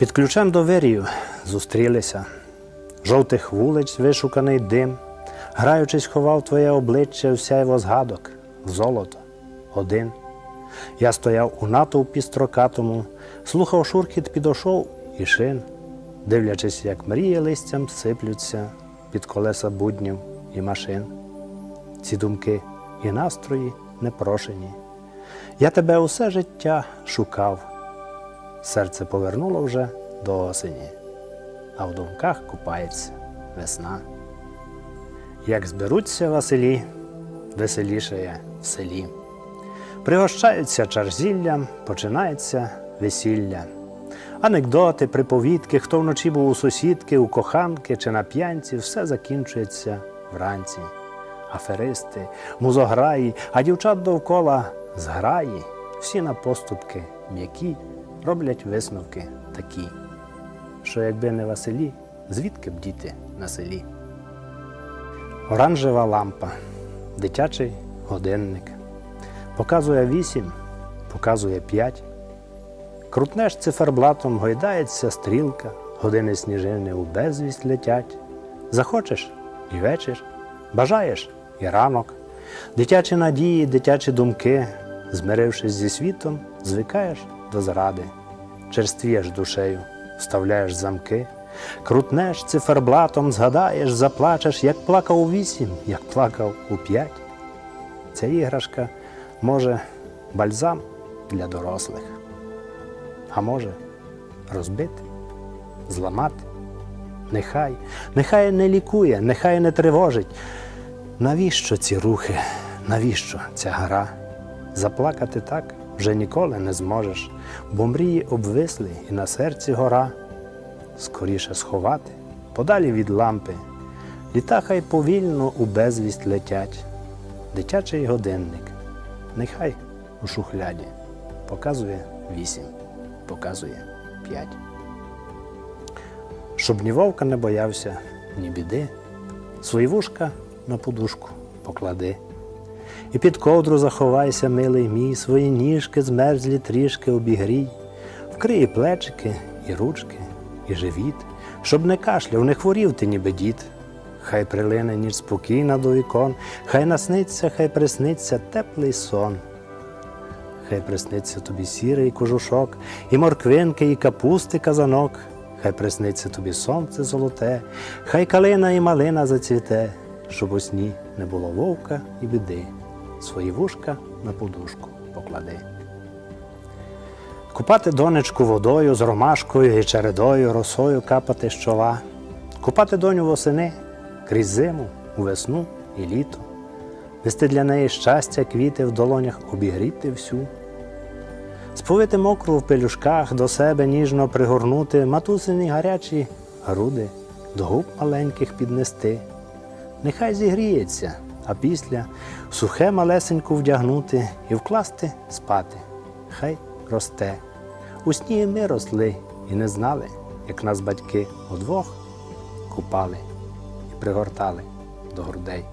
Під ключем до вирію зустрілися. Жовтих вулиць вишуканий дим, граючись, ховав твоє обличчя в сяйво згадок, в золото, один. Я стояв у натовпі строкатому, слухав шурхіт підошов і шин, дивлячись, як мрії листям сиплються під колеса буднів і машин. Ці думки і настрої непрошені. Я тебе усе життя шукав. Серце повернуло вже до осені, а в думках купається весна. Як зберуться Василі, веселішає в селі. Пригощаються чарзіллям, починається весілля. Анекдоти, приповідки, хто вночі був у сусідки, у коханки чи на п'янці, все закінчується вранці. Аферисти, музограї, а дівчат довкола зграї, всі на поступки м'які, роблять висновки такі, що якби не Василі, звідки б діти на селі? Оранжева лампа, дитячий годинник. Показує вісім, показує п'ять. Крутнеш циферблатом, гойдається стрілка, години сніжини у безвість летять. Захочеш і вечір, бажаєш і ранок. Дитячі надії, дитячі думки, змирившись зі світом, звикаєш до зради, черствієш душею, вставляєш замки, крутнеш циферблатом, згадаєш, заплачеш, як плакав у вісім, як плакав у п'ять. Ця іграшка може бальзам для дорослих, а може розбити, зламати. Нехай, нехай не лікує, нехай не тривожить. Навіщо ці рухи? Навіщо ця гра? Заплакати так вже ніколи не зможеш, бо мрії обвисли і на серці гора. Скоріше сховати, подалі від лампи. Літа хай повільно у безвість летять. Дитячий годинник, нехай у шухляді показує вісім, показує п'ять. Щоб ні вовка не боявся, ні біди, свої вушка на подушку поклади. І під ковдру заховайся, милий мій, свої ніжки змерзлі трішки обігрій, вкрий і плечики, і ручки, і живіт, щоб не кашляв, не хворів ти, ніби дід. Хай прилине ніч спокійна до вікон, хай насниться, хай присниться теплий сон. Хай присниться тобі сірий кожушок, і морквинки, і капусти казанок. Хай присниться тобі сонце золоте, хай калина і малина зацвіте, щоб у сні не було вовка і біди, свої вушка на подушку поклади. Купати донечку водою з ромашкою і чередою, росою капати чола, купати доню восени крізь зиму, у весну і літо, вести для неї щастя, квіти в долонях обігріти всю. Сповити мокру в пелюшках, до себе ніжно пригорнути, матусині гарячі груди, до губ маленьких піднести. Нехай зігріється, а після сухе малесеньку вдягнути і вкласти спати. Хай росте. У сні і ми росли і не знали, як нас батьки удвох купали і пригортали до грудей.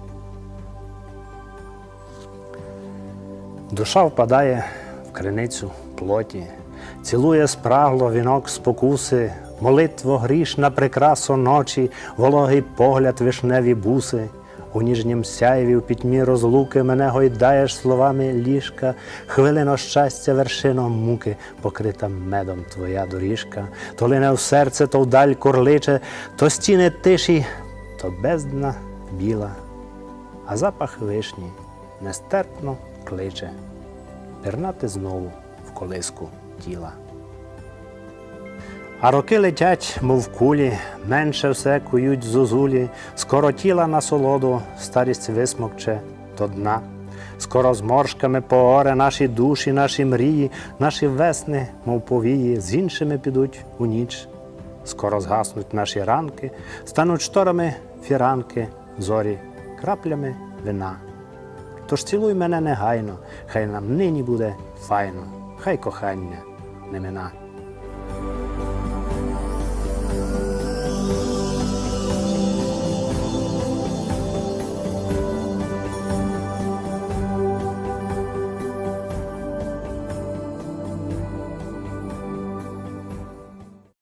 Душа впадає в криницю плоті, цілує спрагло вінок спокуси, молитво грішна прикрасо ночі, вологий погляд вишневі буси. У ніжнім сяєві в пітьмі розлуки мене гойдаєш словами ліжка, хвилино щастя, вершино муки, покрита медом твоя доріжка, то лине в серце, то вдаль корличе, то стіни тиші, то бездна біла, а запах вишні нестерпно кличе. Пірнати знову в колиску тіла. А роки летять, мов кулі, менше все кують зозулі, скоро тіла на солоду, старість висмокче до дна. Скоро зморшками пооре наші душі, наші мрії, наші весни, мов повії, з іншими підуть у ніч. Скоро згаснуть наші ранки, стануть шторами фіранки, зорі, краплями вина. Тож цілуй мене негайно, хай нам нині буде файно, хай кохання не мина.